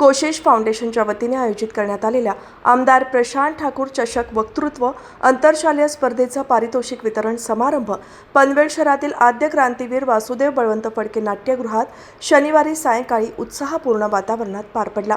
कोशेश फाउंडेशनच्या वतीने आयोजित करण्यात आलेल्या आमदार प्रशांत ठाकूर चषक वक्तृत्व आंतरशालेय स्पर्धेचा पारितोषिक वितरण समारंभ पनवेल शहरातील आद्य क्रांतीवीर वासुदेव बळवंत फडके नाट्यगृहात शनिवारी सायंकाळी उत्साहपूर्ण वातावरणात पार पडला.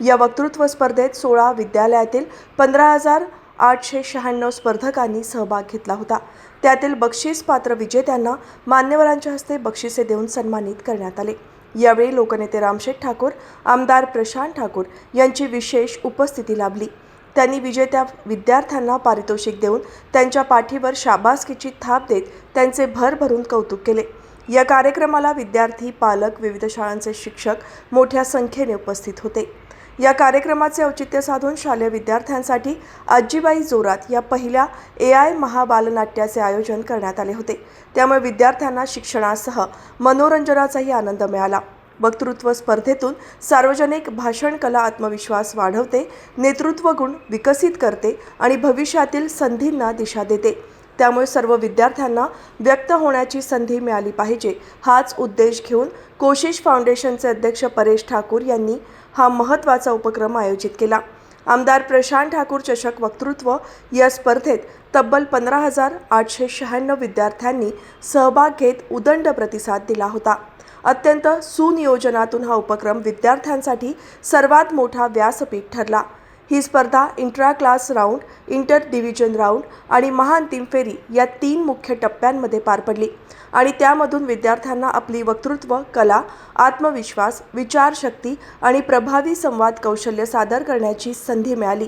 या वक्तृत्व स्पर्धेत सोळा विद्यालयातील पंधरा हजार आठशे शहाण्णव स्पर्धकांनी सहभाग घेतला होता. त्यातील बक्षीस पात्र विजेत्यांना मान्यवरांच्या हस्ते बक्षिसे देऊन सन्मानित करण्यात आले. यावेळी लोकनेते रामशेठ ठाकूर आमदार प्रशांत ठाकूर यांची विशेष उपस्थिती लाभली. त्यांनी विजेत्या विद्यार्थ्यांना पारितोषिक देऊन त्यांच्या पाठीवर शाबासकीची थाप देत त्यांचे भरभरून कौतुक केले. या कार्यक्रमाला विद्यार्थी पालक विविध शाळांचे शिक्षक मोठ्या संख्येने उपस्थित होते. या कार्यक्रमाचे औचित्य साधून शालेय विद्यार्थ्यांसाठी आजीबाई जोरात या पहिल्या ए आय महाबालनाट्याचे आयोजन करण्यात आले होते. त्यामुळे विद्यार्थ्यांना शिक्षणासह मनोरंजनाचाही आनंद मिळाला. वक्तृत्व स्पर्धेतून सार्वजनिक भाषण कला आत्मविश्वास वाढवते नेतृत्व गुण विकसित करते आणि भविष्यातील संधींना दिशा देते. त्यामुळे सर्व विद्यार्थ्यांना व्यक्त होण्याची संधी मिळाली पाहिजे. हाच उद्देश घेऊन कोशिश फाउंडेशनचे अध्यक्ष परेश ठाकूर यांनी हा महत्त्वाचा उपक्रम आयोजित केला. आमदार प्रशांत ठाकूर चषक वक्तृत्व या स्पर्धेत तब्बल पंधरा हजार आठशे शहाण्णव विद्यार्थ्यांनी सहभाग घेत उदंड प्रतिसाद दिला होता. अत्यंत सुनियोजनातून हा उपक्रम विद्यार्थ्यांसाठी सर्वात मोठा व्यासपीठ ठरला. ही स्पर्धा intra class round inter division round आणि महाअंतिम फेरी या तीन मुख्य टप्प्यांमध्ये पार पडली. आणि त्यामधून विद्यार्थ्यांना आपली वक्तृत्व कला आत्मविश्वास विचारशक्ती आणि प्रभावी संवाद कौशल्य सादर करण्याची संधी मिळाली.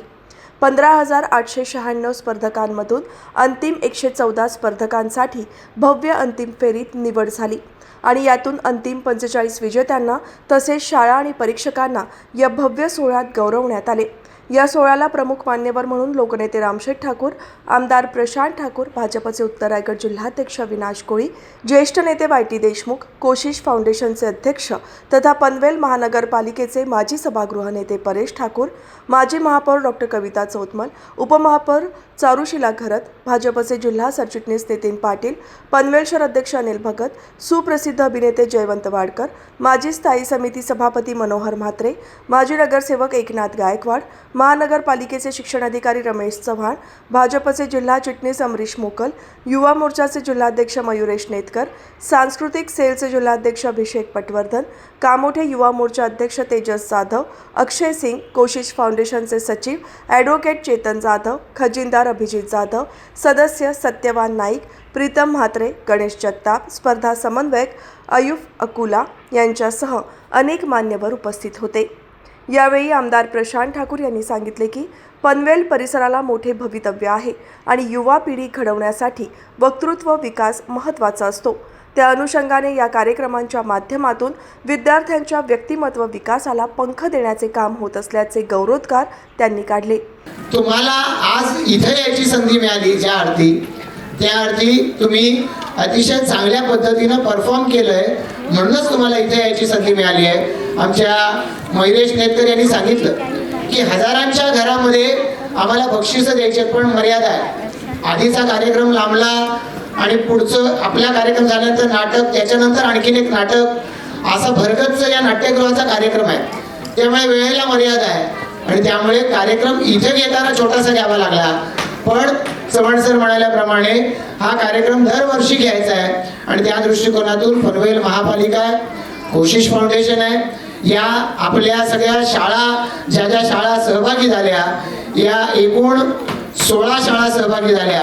पंधरा हजार आठशे शहाण्णव स्पर्धकांमधून अंतिम एकशे चौदा स्पर्धकांसाठी भव्य अंतिम फेरीत निवड झाली. आणि यातून अंतिम पंचेचाळीस विजेत्यांना तसेच शाळा आणि परीक्षकांना या भव्य सोहळ्यात गौरवण्यात आले. या सोहळ्याला प्रमुख मान्यवर म्हणून लोकनेते रामशेठ ठाकूर आमदार प्रशांत ठाकूर भाजपचे उत्तर रायगड जिल्हाध्यक्ष विनाश कोळी ज्येष्ठ नेते वाय टी देशमुख कोशिश फाउंडेशनचे अध्यक्ष तथा पनवेल महानगरपालिकेचे माजी सभागृह नेते परेश ठाकूर माजी महापौर डॉक्टर कविता चौतमल उपमहापौर चारुशिला घरत भाजपचे जिल्हा सरचिटणीस नितीन पाटील पनवेल शहर अध्यक्ष अनिल भगत सुप्रसिद्ध अभिनेते जयवंत वाडकर माजी स्थायी समिती सभापती मनोहर म्हात्रे माजी नगरसेवक एकनाथ गायकवाड महानगरपालिकेचे शिक्षणाधिकारी रमेश चव्हाण भाजपचे जिल्हा चिटणीस अमरीश मोकल युवा मोर्चाचे जिल्हाध्यक्ष मयुरेश नेतकर सांस्कृतिक सेलचे जिल्हाध्यक्ष अभिषेक पटवर्धन कामोठे युवा मोर्चा अध्यक्ष तेजस जाधव अक्षय सिंग कोशिश फाउंडेशनचे सचिव ॲडव्होकेट चेतन जाधव खजिनदार अभिजित जाधव सदस्य सत्यवान नाईक प्रीतम म्हात्रे गणेश जगताप स्पर्धा समन्वयक अयुफ अकुला यांच्यासह अनेक मान्यवर उपस्थित होते. यावेळी आमदार प्रशांत ठाकूर यांनी सांगितले की पनवेल परिसराला मोठे भवितव्य आहे आणि युवा पिढी घडवण्यासाठी वक्तृत्व विकास महत्त्वाचा असतो. त्या अनुषंगाने या कार्यक्रमांच्या माध्यमातून विद्यार्थ्यांच्या व्यक्तिमत्व विकासाला पंख देण्याचे काम होत असल्याचे गौरवोद्गार त्यांनी काढले. तुम्हाला आज इथे यायची संधी मिळाली ज्या अर्थी त्या अर्थी तुम्ही अतिशय चांगल्या पद्धतीनं परफॉर्म केलंय. म्हणूनच तुम्हाला इथे यायची संधी मिळाली आहे. आमच्या मयुरेश नेतकर यांनी सांगितलं की हजारांच्या घरामध्ये आम्हाला बक्षिसं द्यायची पण मर्यादा आहे. आधीचा कार्यक्रम लांबला आणि पुढचं आपला कार्यक्रम झाल्यानंतर नाटक त्याच्यानंतर आणखीन एक नाटक. असा भरगतचा या नाट्यगृहाचा कार्यक्रम आहे. त्यामुळे वेळेला मर्यादा आहे. आणि त्यामुळे कार्यक्रम इथे घेताना छोटासा घ्यावा लागला. पण चव्हाण सर म्हणाल्याप्रमाणे हा कार्यक्रम दरवर्षी घ्यायचा आहे. आणि त्या दृष्टिकोनातून पनवेल महापालिका आहे कोशिश फाउंडेशन आहे. या आपल्या सगळ्या शाळा ज्या ज्या शाळा सहभागी झाल्या या एकूण सोळा शाळा सहभागी झाल्या.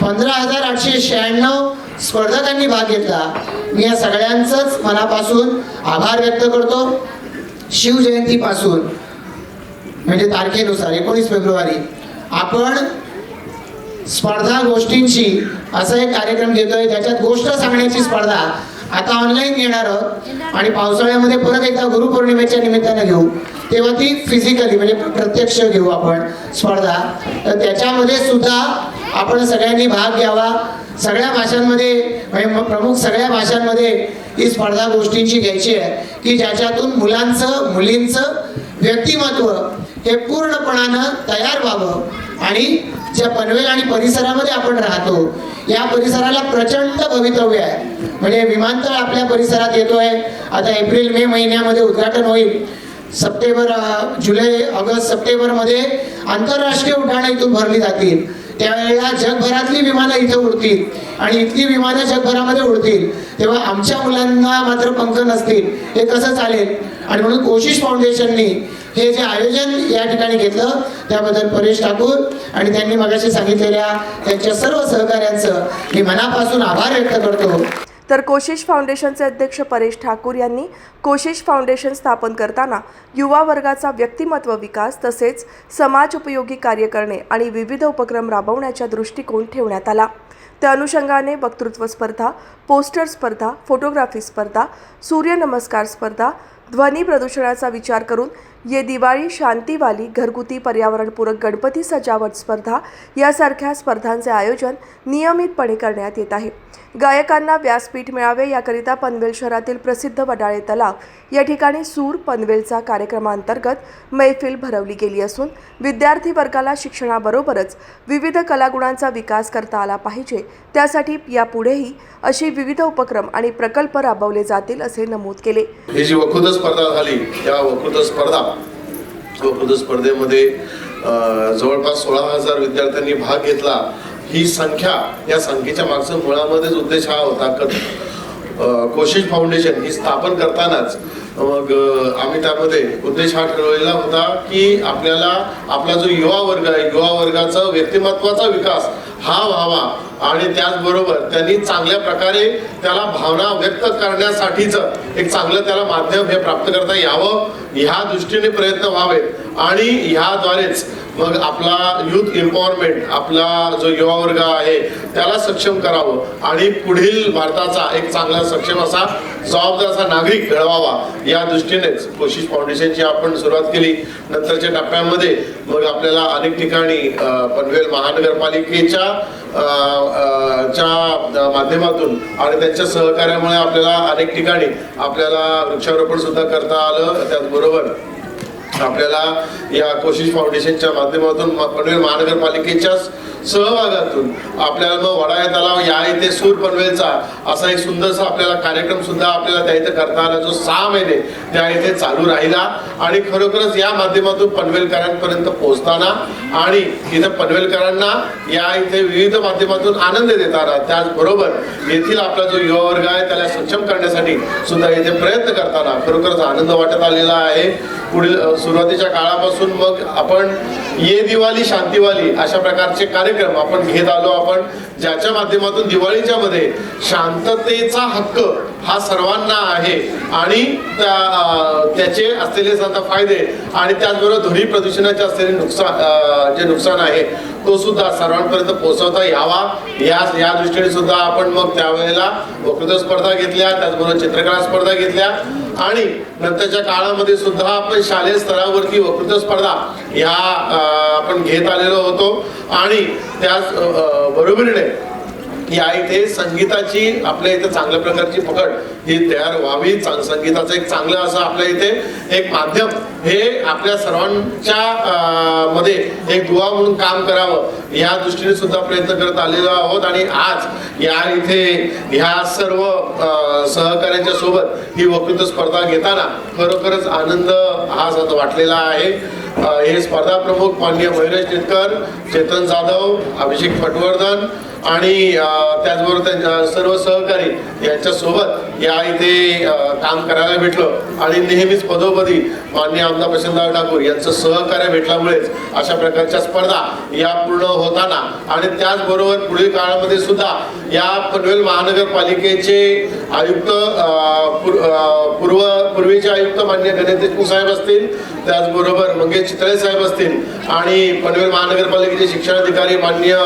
पंधरा हजार आठशे शहाण्णव स्पर्धकांनी भाग घेतला. मी या सगळ्यांचंच मनापासून आभार व्यक्त करतो. शिवजयंतीपासून म्हणजे तारखेनुसार एकोणीस फेब्रुवारी. आपण स्पर्धा गोष्टींची असा एक कार्यक्रम घेतोय. त्याच्यात गोष्ट सांगण्याची स्पर्धा आता ऑनलाईन घेणार आणि पावसाळ्यामध्ये परत एकदा गुरुपौर्णिमेच्या निमित्तानं घेऊ. तेव्हा ती फिजिकली म्हणजे प्रत्यक्ष घेऊ आपण स्पर्धा. तर त्याच्यामध्ये सुद्धा आपण सगळ्यांनी भाग घ्यावा. सगळ्या भाषांमध्ये म्हणजे प्रमुख सगळ्या भाषांमध्ये ही स्पर्धा गोष्टींची घ्यायची आहे. की ज्याच्यातून मुलांचं मुलींचं व्यक्तिमत्व हे पूर्णपणानं तयार व्हावं. आणि ज्या पनवेल आणि परिसरामध्ये आपण राहतो या परिसराला प्रचंड भवितव्य आहे. म्हणजे विमानतळ आपल्या परिसरात येतोय आता एप्रिल मे महिन्यामध्ये उद्घाटन होईल. सप्टेंबर जुलै ऑगस्ट सप्टेंबरमध्ये आंतरराष्ट्रीय उड्डाणं इथून भरली जातील. त्यावेळेला जगभरातली विमानं इथं उडतील आणि इथली विमानं जगभरामध्ये उडतील. तेव्हा आमच्या मुलांना मात्र पंख नसतील. हे कसं चालेल? आणि म्हणून कोशिश फाउंडेशननी हे जे आयोजन या ठिकाणी घेतलं त्याबद्दल परेश ठाकूर आणि त्यांनी मगाशी सांगितलेल्या त्यांच्या सर्व सहकाऱ्यांचं मी मनापासून आभार व्यक्त करतो. तर कोशिश फाउंडेशनचे अध्यक्ष परेश ठाकूर यांनी कोशिश फाउंडेशन स्थापन करताना युवा वर्गाचा व्यक्तिमत्व विकास तसेच समाज उपयोगी कार्य करणे आणि विविध उपक्रम राबवण्याचा दृष्टिकोन ठेवण्यात आला. त्या अनुषंगाने वक्तृत्व स्पर्धा पोस्टर स्पर्धा फोटोग्राफी स्पर्धा सूर्यनमस्कार स्पर्धा ध्वनी प्रदूषणाचा विचार करून ये दिवाळी शांतीवाली घरगुती पर्यावरणपूरक गणपती सजावट स्पर्धा यासारख्या स्पर्धांचे आयोजन नियमितपणे करण्यात येत आहे. गायकांना व्यासपीठ मिळावे याकरिता पनवेल शहरातील प्रसिद्ध वडाळे तलाव या ठिकाणी सूर पनवेलचा कार्यक्रमांतर्गत मैफिल भरवली गेली असून विद्यार्थी वर्गाला शिक्षणाबरोबरच विविध कलागुणांचा विकास करता आला पाहिजे. त्यासाठी यापुढेही अशी विविध उपक्रम आणि प्रकल्प राबवले जातील असे नमूद केले. जी स्पर्धा झाली या वक्तृत्व स्पर्धा वकृत स्पर्धेमध्ये जवळपास सोळा हजार विद्यार्थ्यांनी भाग घेतला. ही संख्या या संख्येच्या मागचा मुळामध्येच उद्देश हा होता. क- कोशिश फाउंडेशन ही स्थापन करतानाच मग आम्ही त्यामध्ये उद्देश हा ठरवलेला होता की आपल्याला आपला जो युवा वर्ग आहे युवा वर्गाचा व्यक्तिमत्वाचा विकास हा व्हावा. आणि त्याचबरोबर त्यांनी चांगल्या प्रकारे त्याला भावना व्यक्त करण्यासाठीच एक चांगलं त्याला माध्यम हे प्राप्त करता यावं. ह्या दृष्टीने प्रयत्न व्हावेत. आणि ह्याद्वारेच मग आपला युथ एम्पॉवरमेंट आपला जो युवा वर्ग आहे त्याला सक्षम करावं आणि पुढील भारताचा एक चांगला सक्षम असा जबाबदार असा नागरिक घडवावा. या दृष्टीनेच कोशिश फाउंडेशनची आपण सुरुवात केली. नंतरच्या टप्प्यामध्ये मग आपल्याला अनेक ठिकाणी पनवेल महानगरपालिकेच्या च्या माध्यमातून आणि त्यांच्या सहकार्यामुळे आपल्याला अनेक ठिकाणी आपल्याला वृक्षारोपण सुद्धा करता आलं. त्याचबरोबर आपल्याला या कोशिश फाउंडेशनच्या माध्यमातून पनवेल महानगरपालिकेच्याच सहभागातून. आपल्याला मग वडाळे तलाव या इथे सूर पनवेलचा असा एक सुंदरसा आपल्याला कार्यक्रम सुद्धा आपल्याला त्या इथे करता आला. जो सहा महिने त्या इथे चालू राहिला. आणि खरोखरच या माध्यमातून पनवेलकरांपर्यंत पोहोचताना आणि इथं पनवेलकरांना या इथे विविध माध्यमातून आनंद देताना त्याचबरोबर येथील आपला जो युवा वर्ग आहे त्याला सक्षम करण्यासाठी सुद्धा इथे प्रयत्न करताना खरोखरच आनंद वाटत आलेला आहे. पुढील सुरुवातीच्या काळापासून मग आपण ये दिवाळी शांतीवाली अशा प्रकारचे कार्यक्रम आपण घेत आलो आपण ज्याच्या माध्यमातून दिवाळीच्या मध्ये शांततेचा हक्क हा सर्वांना आहे. आणि त्या- त्याचे असलेले सुद्धा फायदे आणि त्याचबरोबर ध्वनी प्रदूषणाचे असलेले नुकसान जे नुकसान आहे तो सुद्धा सर्वांपर्यंत पोहोचवता यावा. या या दृष्टीने सुद्धा आपण मग त्यावेळेला वक्तृत्व स्पर्धा घेतल्या त्याचबरोबर चित्रकला स्पर्धा घेतल्या. आणि नंतरच्या काळामध्ये सुद्धा आपण शालेय स्तरावरती वक्तृत्व स्पर्धा ह्या आपण घेत आलेलो होतो. आणि त्याच बरोबरीने या इथे संगीताची आपल्या इथे चांगल्या प्रकारची पकड ही तयार व्हावी. चांग- संगीताचं एक चांगलं असं आपल्या इथे एक माध्यम. हे आपल्या सर्वांच्या मध्ये एक दुवा म्हणून काम करावं. या दृष्टीने सुद्धा प्रयत्न करत आलेलो आहोत आणि आज या इथे ह्या सर्व अं, सहकार्यांच्या सोबत ही वक्तृत्व स्पर्धा घेताना खरोखरच आनंद हा सतत वाटलेला आहे. हे स्पर्धा प्रमुख माननीय मयुरेश नितकर चेतन जाधव अभिषेक पटवर्धन आणि त्याचबरोबर त्यांच्या सर्व सहकारी यांच्या सोबत या इथे काम करायला भेटलं. आणि नेहमीच पदोपदी माननीय आमदार प्रशांतराव ठाकूर यांचं सहकार्य भेटल्यामुळेच अशा प्रकारच्या स्पर्धा या पूर्ण होताना आणि त्याचबरोबर पुढील काळामध्ये सुद्धा या पनवेल महानगरपालिकेचे आयुक्त अं, पूर्व पूर्वीचे आयुक्त मान्य गणेश देशमुख साहेब असतील त्याचबरोबर मंगेश चितळे साहेब असतील आणि पनवेल महानगरपालिकेचे शिक्षणाधिकारी मान्य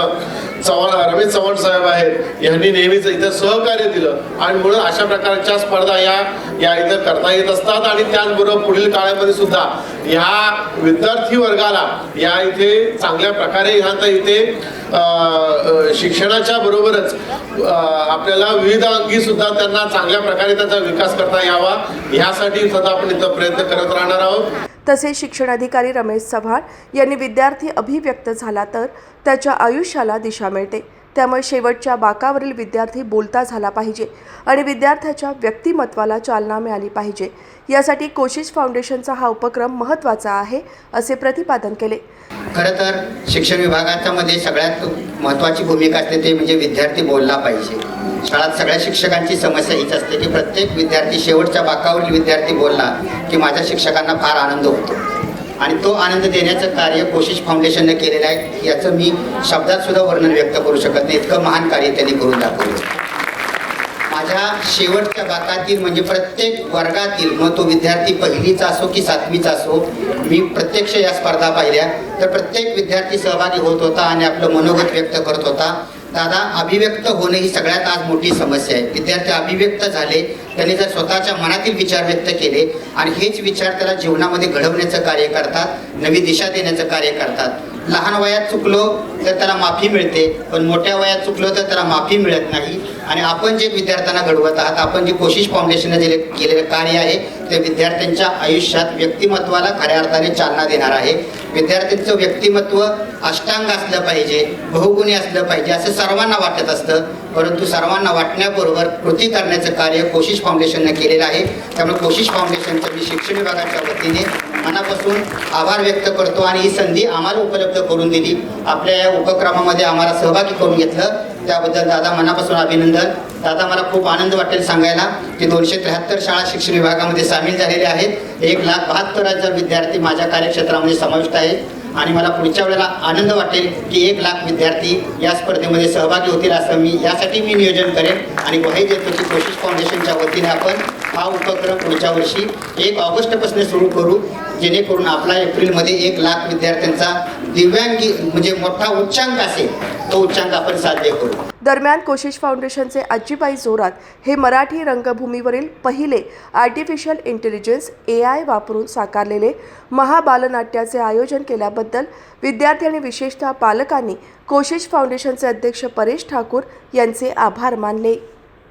चव्हाण रमेश चव्हाण साहेब आहेत. यांनी नेहमीच इथं सहकार्य दिलं. आणि म्हणून अशा प्रकारच्या स्पर्धा या या इथं करता येत असतात. आणि त्याचबरोबर पुढील काळामध्ये सुद्धा ह्या विद्यार्थी वर्गाला या इथे चांगल्या प्रकारे ह्या इथे शिक्षणाच्या बरोबरच आपल्याला विविध अंगी सुद्धा त्यांना चांगल्या प्रकारे त्याचा विकास करता यावा. ह्यासाठी सुद्धा आपण इथं प्रयत्न करत राहणार आहोत. तसेच शिक्षणाधिकारी रमेश चव्हाण यांनी विद्यार्थी अभिव्यक्त झाला तर त्याच्या आयुष्याला दिशा मिळते. त्यामुळे शेवटच्या बाकावरील विद्यार्थी बोलता झाला पाहिजे आणि विद्यार्थ्याच्या व्यक्तिमत्वाला चालना मिळाली पाहिजे. यासाठी कोशिश फाउंडेशनचा हा उपक्रम महत्त्वाचा आहे असे प्रतिपादन केले. खरं तर शिक्षण विभागाच्या मध्ये सगळ्यात महत्त्वाची भूमिका असते ते म्हणजे विद्यार्थी बोलला पाहिजे. शाळात सगळ्या शिक्षकांची समस्या हीच असते की प्रत्येक विद्यार्थी शेवटच्या बाकावरील विद्यार्थी बोलला की माझ्या शिक्षकांना फार आनंद होतो. आणि तो आनंद देण्याचं कार्य कोशिश फाउंडेशनने केलेलं आहे. याचं मी शब्दात सुद्धा वर्णन व्यक्त करू शकत नाही. इतकं महान कार्य त्यांनी करून दाखवलं. माझ्या शेवटच्या बाकातील म्हणजे प्रत्येक वर्गातील मग तो विद्यार्थी पहिलीचा असो की सातवीचा असो मी प्रत्यक्ष या स्पर्धा पाहिल्या. तर प्रत्येक विद्यार्थी सहभागी होत होता आणि आपलं मनोगत व्यक्त करत होता. दादा अभिव्यक्त होणं ही सगळ्यात आज मोठी समस्या आहे. विद्यार्थी अभिव्यक्त झाले त्यांनी जर स्वतःच्या मनातील विचार व्यक्त केले आणि हेच विचार त्याला जीवनामध्ये घडवण्याचं कार्य करतात नवी दिशा देण्याचं कार्य करतात. लहान वयात चुकलो तर त्याला माफी मिळते पण मोठ्या वयात चुकलो तर त्याला माफी मिळत नाही. आणि आपण जे विद्यार्थ्यांना घडवत आहात आपण जे कोशिश फाउंडेशनने दिले केलेलं कार्य आहे ते विद्यार्थ्यांच्या आयुष्यात व्यक्तिमत्वाला खऱ्या अर्थाने चालना देणार आहे. विद्यार्थ्यांचं व्यक्तिमत्व अष्टांग असलं पाहिजे बहुगुणी असलं पाहिजे असं सर्वांना वाटत असतं. परंतु सर्वांना वाटण्याबरोबर कृती करण्याचं कार्य कोशिश फाउंडेशननं केलेलं आहे. त्यामुळे कोशिश फाउंडेशनचं मी शिक्षण विभागाच्या वतीने मनापासून आभार व्यक्त करतो आणि ही संधी आम्हाला उपलब्ध करून दिली. आपल्या या उपक्रमामध्ये आम्हाला सहभागी करून घेतलं. त्याबद्दल दादा मनापासून अभिनंदन. दादा मला खूप आनंद वाटेल सांगायला की दोनशे त्र्याहत्तर शाळा शिक्षण विभागामध्ये सामील झालेल्या आहेत. एक लाख बहात्तर हजार विद्यार्थी माझ्या कार्यक्षेत्रामध्ये समाविष्ट आहेत. आणि मला पुढच्या वेळेला आनंद वाटेल की एक लाख विद्यार्थी या स्पर्धेमध्ये सहभागी होतील असं मी यासाठी मी नियोजन करेन. आणि वही देतो की कोशिश फाउंडेशनच्या वतीने आपण. हा उपक्रम पुढच्या वर्षी एक ऑगस्टपासून सुरू करू. जेणेकरून आपला एप्रिलमध्ये एक लाख विद्यार्थ्यांचा दिव्यांगी म्हणजे मोठा उच्चांक असेल तो उच्चांक आपण साध्य करू. दरम्यान कोशिश फाउंडेशनचे आजीबाई जोरात हे मराठी रंगभूमीवरील पहिले आर्टिफिशियल इंटेलिजन्स ए आय वापरून साकारलेले महाबालनाट्याचे आयोजन केल्याबद्दल विद्यार्थी आणि विशेषतः पालकांनी कोशिश फाउंडेशनचे अध्यक्ष परेश ठाकूर यांचे आभार मानले.